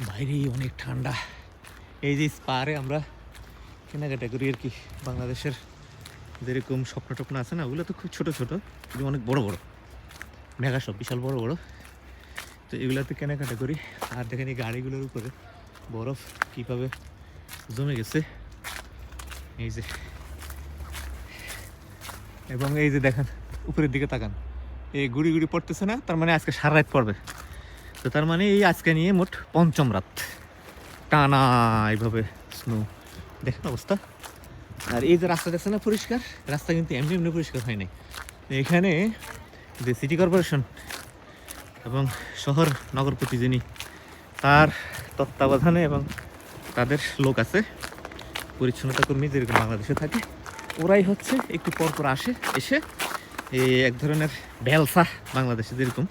বাইরে অনেক ঠান্ডা। এই যে স্পারে আমরা কেনাকাটা করি আর কি, বাংলাদেশের যেরকম স্বপ্ন টপ্ন আছে না, ওগুলো তো খুব ছোটো ছোটো, কিন্তু অনেক বড় বড়। মেঘা সব বিশাল বড় বড়। তো এগুলোতে কেনাকাটা করি। আর দেখেন এই গাড়িগুলোর উপরে বরফ কীভাবে জমে গেছে। এই যে। এবং এই যে দেখেন, উপরের দিকে তাকান। এই গুড়ি গুড়ি পড়তেছে না, তার মানে আজকে সারা রাত পড়বে। তো তার মানে এই আজকে নিয়ে মোট পঞ্চম রাত। টানা এইভাবে স্নো দেখেন অবস্থা। আর এই যে রাস্তা দেখছে না পরিষ্কার, রাস্তা কিন্তু এমনি এমনি পরিষ্কার হয় নাই। এখানে যে সিটি কর্পোরেশন এবং শহর নগরপতি যিনি তার তত্ত্বাবধানে এবং তাদের লোক আছে, পরিচ্ছন্নতা কর্মী যেরকম বাংলাদেশে থাকে, ওরাই হচ্ছে একটু পর পর আসে, এসে এই এক ধরনের বেলসা বাংলাদেশে যেরকম।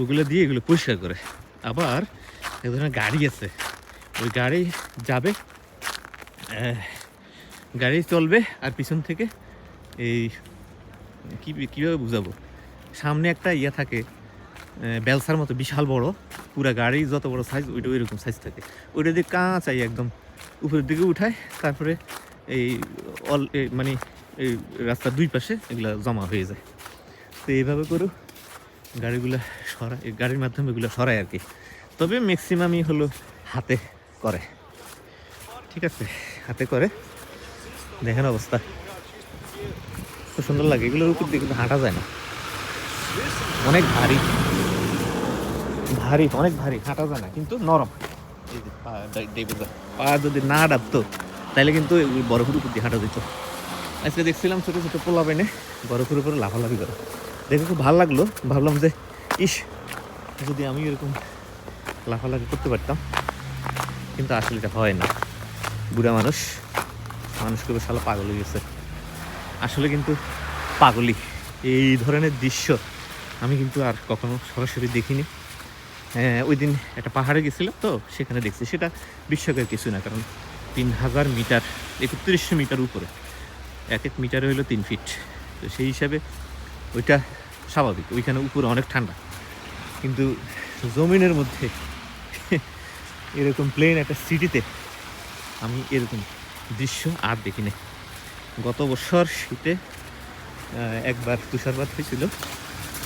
ওগুলো দিয়ে এগুলো পরিষ্কার করে। আবার এক ধরনের গাড়ি আছে। ওই গাড়ি যাবে গাড়ি চলবে আর পিছন থেকে এই কী, কীভাবে বুঝাবো? সামনে একটা ইয়ে থাকে বেলসার মতো বিশাল বড়। পুরা গাড়ি যত বড় সাইজ ওইটা ওইরকম সাইজ থাকে। ওইটা দিয়ে কাঁচাই একদম উপরের দিকে উঠায়, তারপরে এই অল মানে এই রাস্তার দুই পাশে এগুলা জমা হয়ে যায়। তো এইভাবে করেও গাড়িগুলো সরায় গাড়ির মাধ্যমে এগুলো সরায় আর কি। তবে ম্যাক্সিমামই হলো হাতে করে। ঠিক আছে, হাতে করে। দেখেন অবস্থা। খুব সুন্দর লাগে। এগুলোর উপর দিয়ে কিন্তু হাঁটা যায় না। অনেক ভারী। ভারী, অনেক ভারী। হাঁটা যায় না, কিন্তু নরম। পা যদি না ডাবতো তাহলে কিন্তু বরফের উপর দিয়ে হাঁটা যেত। আজকে দেখছিলাম ছোটো ছোটো পোলা বেনে বরফের উপরে লাফালাফি করে। দেখে খুব ভালো লাগল। ভাবলাম যে ইস যদি আমি এরকম লাফালাফি করতে পারতাম কিন্তু আসলে এটা হয় না। বুড়া মানুষ মানুষ করে শালা পাগল হয়ে গেছে। আসলে কিন্তু পাগলি এই ধরনের দৃশ্য আমি কিন্তু আর কখনো সরাসরি দেখিনি। হ্যাঁ, ওই দিন একটা পাহাড়ে গেছিলাম তো সেখানে দেখছি। সেটা বিশ্বকের কিছু না কারণ তিন হাজার মিটার একত্রিশশো মিটার উপরে। এক এক মিটারে হলো তিন ফিট। তো সেই হিসাবে ওইটা স্বাভাবিক, ওইখানে উপরে অনেক ঠান্ডা। কিন্তু জমিনের মধ্যে এরকম প্লেন একটা সিটিতে আমি এরকম দৃশ্য আর দেখি নাই গত বছর শীতে একবার তুষারপাত হয়েছিল।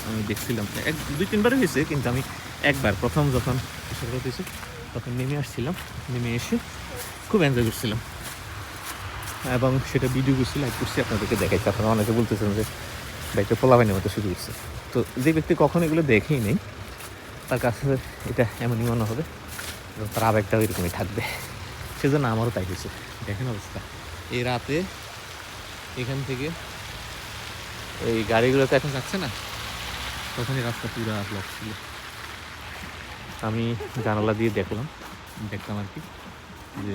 আমি দেখছিলাম, এক, দুই তিনবার হয়েছে, কিন্তু আমি একবার, প্রথম যখন তুষারপাত হয়েছে, তখন নেমে আসছিলাম, নেমে এসে খুব এনজয় করছিলাম। এবং সেটা ভিডিও করছি লাইভ করছি, আপনাদেরকে দেখাইছি। আপনারা অনেকে বলতেছেন যে বাইকটা পোলাবাইনের মতো শুরু করছে তো যে ব্যক্তি কখনো এগুলো দেখেই নেই, তার কাছে এটা এমনই মনে হবে এবং তার আবেগটাও এরকমই থাকবে। সেজন্য আমারও তাই হয়েছে। দেখেন অবস্থা। এই রাতে এখান থেকে এই গাড়িগুলো তো এখন যাচ্ছে না, তখনই রাস্তা পুরো ব্লক ছিল। আমি জানালা দিয়ে দেখলাম দেখলাম আর কি যে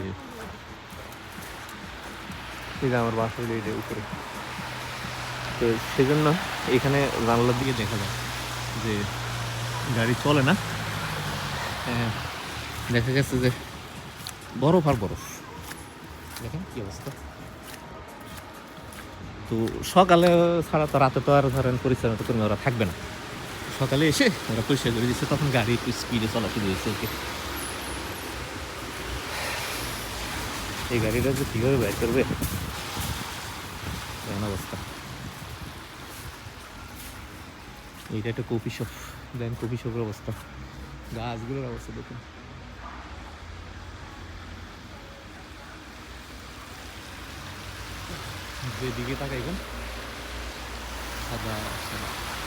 আমার বাসা উপরে। তো সেজন্য এখানে জানালার দিকে দেখা যায় যে গাড়ি চলে না। হ্যাঁ, দেখা গেছে যে বরফ আর বরফ। দেখেন কি অবস্থা। তো সকালে ছাড়া তো রাতে তো আর ধরেন পরিচালনা কর্মী ওরা থাকবে না। সকালে এসে ওরা পরিষ্কার করে দিচ্ছে তখন গাড়ি একটু স্পিডে চলা শুরু হয়েছে আর কি। এই গাড়িটা যে কীভাবে বের করবে? অবস্থা? এইটা একটা কফি শপ। দেন কফি শপের অবস্থা। গাছগুলোর অবস্থা দেখুন। যেদিকে তাকাইবেন, সাদা সাদা।